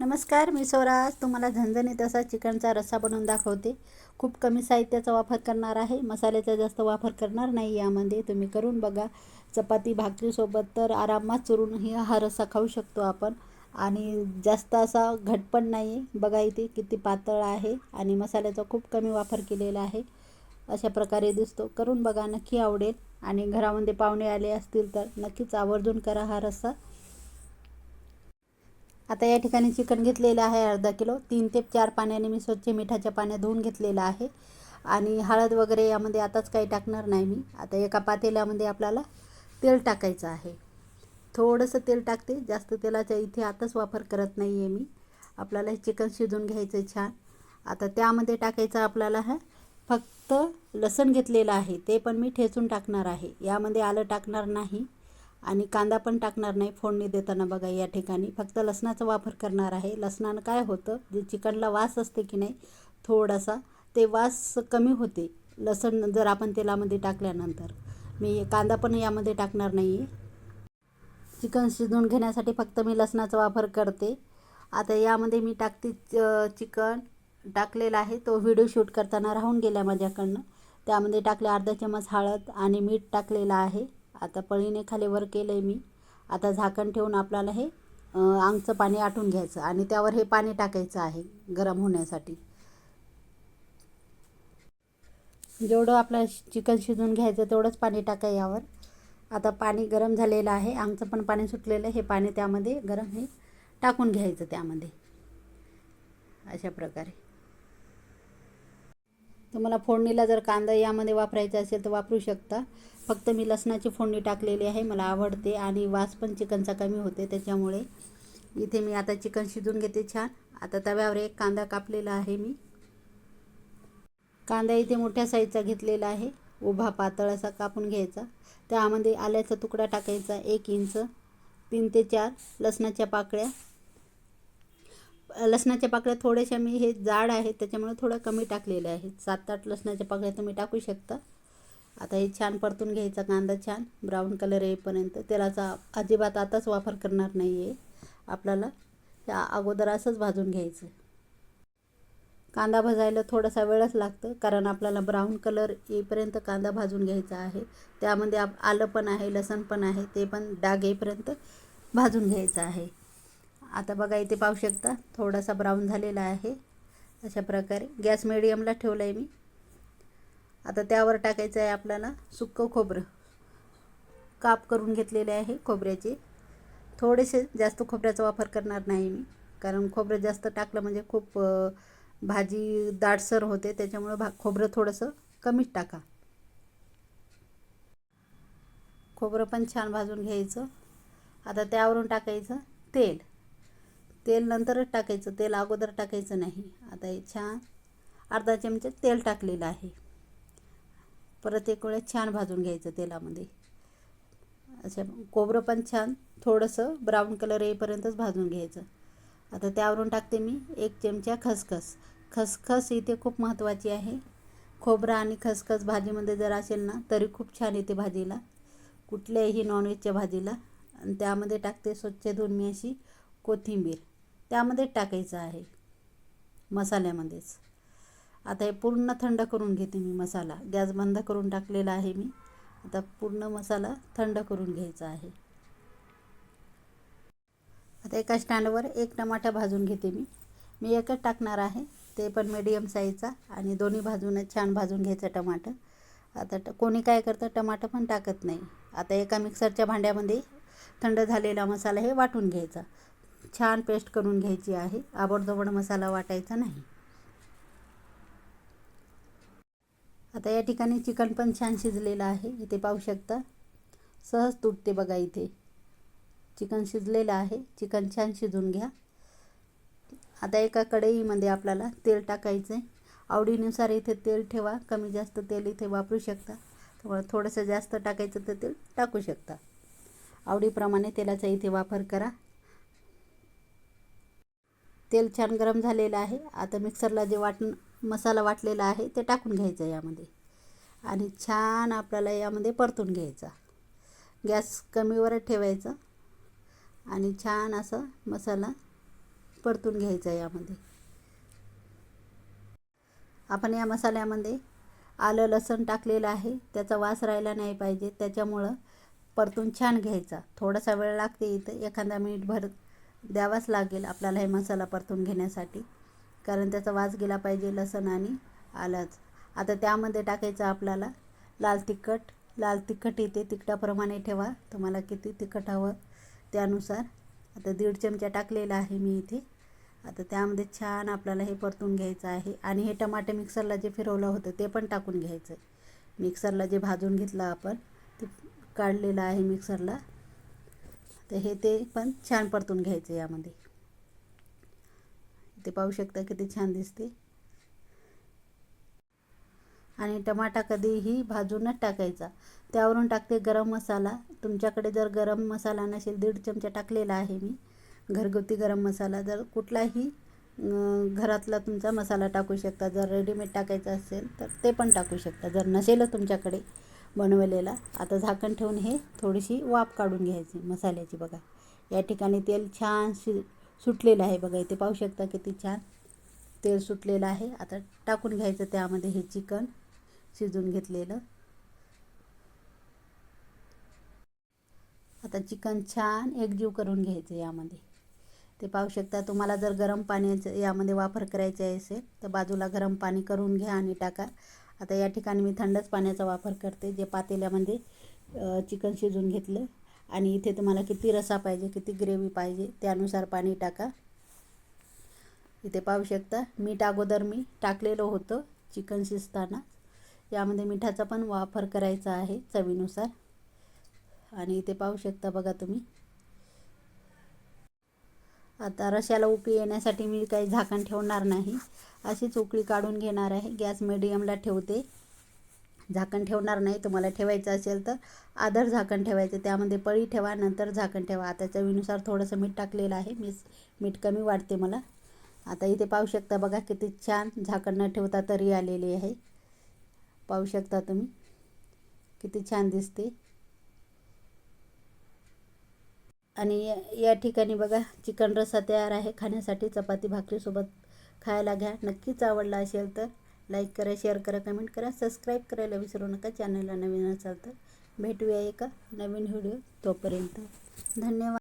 नमस्कार मी स्वराज. तुम्हाला झणझणीत असा चिकनचा रस्सा बनवून दाखवते. खूप कमी साहित्याचा वापर करणार आहे. मसाल्याचा जास्त वापर करणार नाही यामध्ये. तुम्ही करून बघा. चपाती भाकरीसोबत तर आरामात चुरूनही हा रस्सा खाऊ शकतो आपण. आणि जास्त असा घट पण नाही आहे बघा इथे किती पातळ आहे आणि मसाल्याचा खूप कमी वापर केलेला आहे. अशा प्रकारे दिसतो. करून बघा नक्की आवडेल. आणि घरामध्ये पाहुणे आले असतील तर नक्कीच आवर्जून करा हा रस्सा. आता या ठिकाणी चिकन घेतलेलं आहे अर्धा किलो. तीन ते चार पाण्याने मी स्वच्छ मिठाच्या पाण्यात धुवून घेतलेलं आहे. आणि हळद वगैरे यामध्ये आताच काही टाकणार नाही मी. आता एका पातेल्यामध्ये आपल्याला तेल टाकायचं आहे. थोडंसं तेल टाकते. जास्त तेलाचा इथे आताच वापर करत नाही आहे मी. आपल्याला हे चिकन शिजून घ्यायचं छान. आता त्यामध्ये टाकायचं आपल्याला हा फक्त लसण घेतलेलं आहे. ते पण मी ठेचून टाकणार आहे. यामध्ये आलं टाकणार नाही. आणि कांदा पण टाकणार नाही फोडणी देताना बघा या ठिकाणी. फक्त लसणाचा वापर करणार आहे. लसणानं काय होतं जे चिकनला वास असते की नाही थोडासा ते वास कमी होते. लसण जर आपण तेलामध्ये टाकल्यानंतर. मी कांदा पण यामध्ये टाकणार नाही आहे चिकन शिजवून घेण्यासाठी फक्त मी लसणाचा वापर करते. आता यामध्ये मी टाकते चिकन टाकलेला आहे. तो व्हिडिओ शूट करताना राहून गेला माझ्याकडनं. त्यामध्ये टाकले अर्धा चमच हळद आणि मीठ टाकलेलं आहे. आता पळीने खाली वर केलं आहे मी. आता झाकण ठेवून आपल्याला हे आंगचं पाणी आटून घ्यायचं आणि त्यावर हे पाणी टाकायचं आहे गरम होण्यासाठी. जेवढं आपलं चिकन शिजून घ्यायचं तेवढंच पाणी टाका यावर. आता पाणी गरम झालेलं आहे. आंगचं पण पाणी सुटलेलं आहे. हे पाणी त्यामध्ये गरम हे टाकून घ्यायचं त्यामध्ये. अशा प्रकारे. तुम्हाला फोडणीला जर कांदा यामध्ये वापरायचा असेल तर वापरू शकता. फक्त मी लसणाची फोडणी टाकलेली आहे मला आवडते आणि वास पण चिकनचा कमी होते त्याच्यामुळे इथे मी आता चिकन शिजून घेते छान. आता तव्यावर एक कांदा कापलेला आहे मी. कांदा इथे मोठ्या साईजचा घेतलेला आहे. उभा पातळ असा कापून घ्यायचा. त्यामध्ये आल्याचा तुकडा टाकायचा एक इंच तीन ते चार लसणाच्या पाकळ्या लसणाच्या पाकळ्या थोड्याशा मी हे जाड आहेत त्याच्यामुळे थोडं कमी टाकलेले आहेत. सात आठ लसणाच्या पाकळ्या तुम्ही टाकू शकता. आता हे छान परतून घ्यायचा कांदा छान ब्राऊन कलर येईपर्यंत. तेलाचा अजिबात आताच वापर करणार नाही आहे आपल्याला. त्या अगोदर असंच भाजून घ्यायचं. कांदा भाजायला थोडासा वेळच लागतं कारण आपल्याला ब्राऊन कलर येईपर्यंत कांदा भाजून घ्यायचा आहे. त्यामध्ये आप आलं पण आहे लसण पण आहे ते पण डाग येईपर्यंत भाजून घ्यायचं आहे. आता बघा इथे पाहू शकता थोडासा ब्राऊन झालेला आहे. अशा प्रकारे. गॅस मिडियमला ठेवलं आहे मी. आता त्यावर टाकायचं आहे आपल्याला सुक्कं खोबरं. काप करून घेतलेले आहे खोबऱ्याचे. थोडेसे जास्त खोबऱ्याचा वापर करणार नाही मी कारण खोबरं जास्त टाकलं म्हणजे खूप भाजी दाटसर होते. त्याच्यामुळं भा खोबरं थोडंसं कमीच टाका. खोबरं पण छान भाजून घ्यायचं. आता त्यावरून टाकायचं तेल. तेल नंतरच टाकायचं. तेल अगोदर टाकायचं नाही. आता हे छान अर्धा चमचा तेल टाकलेलं आहे. परत एक वेळेस छान भाजून घ्यायचं तेलामध्ये. अच्छा कोबरं पण छान थोडंसं ब्राऊन कलर येईपर्यंतच भाजून घ्यायचं. आता त्यावरून टाकते मी एक चमचा खसखस. खसखस इथे खूप महत्त्वाची आहे. खोबरं आणि खसखस भाजीमध्ये जर असेल ना तरी खूप छान येते भाजीला. कुठल्याही नॉनव्हेजच्या भाजीला. आणि त्यामध्ये टाकते स्वच्छ धुवून मी अशी कोथिंबीर. त्यामध्येच टाकायचं आहे मसाल्यामध्येच. आता हे पूर्ण थंड करून घेते मी मसाला. गॅस बंद करून टाकलेला आहे मी. आता पूर्ण मसाला थंड करून घ्यायचा आहे. आता एका स्टँडवर एक टमाटा भाजून घेते मी. मी एकच टाकणार आहे. ते पण मीडियम साईजचा आणि दोन्ही भाजूनच छान भाजून घ्यायचं टमाटर आता ट कोणी काय करतं टमाटर पण टाकत नाही. आता एका मिक्सरच्या भांड्यामध्ये थंड झालेला मसाला हे वाटून घ्यायचा. छान पेस्ट करून घ्यायची आहे. आबडधोबड मसाला वाटायचा नाही. आता या ठिकाणी चिकन पण छान शिजलेलं आहे. इथे पाहू शकता. सहज तुटते बघा इथे. चिकन शिजलेलं आहे. चिकन छान शिजून घ्या. आता एका कढईमध्ये आपल्याला तेल टाकायचं आहे आवडीनुसार इथे तेल ठेवा. कमी जास्त तेल इथे वापरू शकता. त्यामुळे थोडंसं जास्त टाकायचं तर तेल टाकू शकता. आवडीप्रमाणे तेलाचा इथे वापर करा. तेल छान गरम झालेलं आहे. आता मिक्सरला जे वाट मसाला वाटलेला आहे ते टाकून घ्यायचं यामध्ये. आणि छान आपल्याला यामध्ये परतून घ्यायचा. गॅस कमीवर ठेवायचा. आणि छान असा मसाला परतून घ्यायचा यामध्ये. आपण या मसाल्यामध्ये आलं लसण टाकलेलं आहे. त्याचा वास राहिला नाही पाहिजे. त्याच्यामुळं परतून छान घ्यायचा. थोडासा वेळ लागते इथं. एखादा मिनिट भर द्यावाच लागेल आपल्याला हे मसाला परतून घेण्यासाठी. कारण त्याचा वास गेला पाहिजे लसण आणि आलाच. आता त्यामध्ये टाकायचं आपल्याला लाल तिखट. लाल तिखट इथे तिखटाप्रमाणे ठेवा. तुम्हाला किती तिखट हवं त्यानुसार. आता दीड चमचा टाकलेला आहे मी इथे. आता त्यामध्ये छान आपल्याला हे परतून घ्यायचं आहे. आणि हे टमाटे मिक्सरला जे फिरवलं होतं ते पण टाकून घ्यायचं मिक्सरला जे भाजून घेतलं आपण ते काढलेलं आहे मिक्सरला. तर हे ते पण छान परतून घ्यायचं यामध्ये. ते पाहू शकता किती छान दिसते. आणि टमाटा कधीही भाजूनच टाकायचा. त्यावरून टाकते गरम मसाला. तुमच्याकडे जर गरम मसाला नसेल दीड चमचा टाकलेला आहे मी घरगुती गरम मसाला जर कुठलाही घरातला तुमचा मसाला टाकू शकता. जर रेडीमेड टाकायचा असेल तर ते पण टाकू शकता. जर नसेलच तुमच्याकडे बनवलेला. आता झाकण ठेवून हे थोडीशी वाफ काढून घ्यायची मसाल्याची बघा. या ठिकाणी तेल छान शि सुटलेलं आहे बघा. इथे पाहू शकता किती छान तेल सुटलेलं आहे. आता टाकून घ्यायचं त्यामध्ये हे चिकन शिजून घेतलेलं. आता चिकन छान एकजीव करून घ्यायचं यामध्ये. ते पाहू शकता तुम्हाला जर गरम पाण्याचं यामध्ये वापर करायचा असेल तर बाजूला गरम पाणी करून घ्या आणि टाका. आता या ठिकाणी मी थंडच पाण्याचा वापर करते जे पातेल्यामध्ये चिकन शिजून घेतलं. आणि इथे तुम्हाला किती रसा पाहिजे किती ग्रेव्ही पाहिजे त्यानुसार पाणी टाका. इथे पाहू शकता मीठ अगोदर मी टाकलेलं होतं चिकन शिजताना. यामध्ये मिठाचा पण वापर करायचा आहे चवीनुसार. आणि इथे पाहू शकता बघा तुम्ही आता रशाला उकळी येण्यासाठी मी काही झाकण ठेवणार नाही. अशीच उकळी काढून घेणार आहे. गॅस मिडियमला ठेवते. झाकण ठेवणार नाही. तुम्हाला ठेवायचं असेल तर आदर झाकण ठेवायचं. त्यामध्ये पळी ठेवा नंतर झाकण ठेवा. आता चवीनुसार थोडंसं मीठ टाकलेलं आहे. मी मीठ कमी वाटते मला. आता इथे पाहू शकता बघा किती छान झाकण न ठेवता तरी आलेली आहे. पाहू शकता तुम्ही. किती छान दिसते. आणि या ठिकाणी बघा चिकन रस्सा तयार आहे. खाण्यासाठी चपाती भाकरीसोबत खायला घ्या. नक्कीच आवडला असेल तर लाईक करा शेअर करा कमेंट करा. सबस्क्राईब करायला विसरू नका. चॅनलला नवीन असाल तर भेटूया एका नवीन व्हिडिओ तोपर्यंत. धन्यवाद.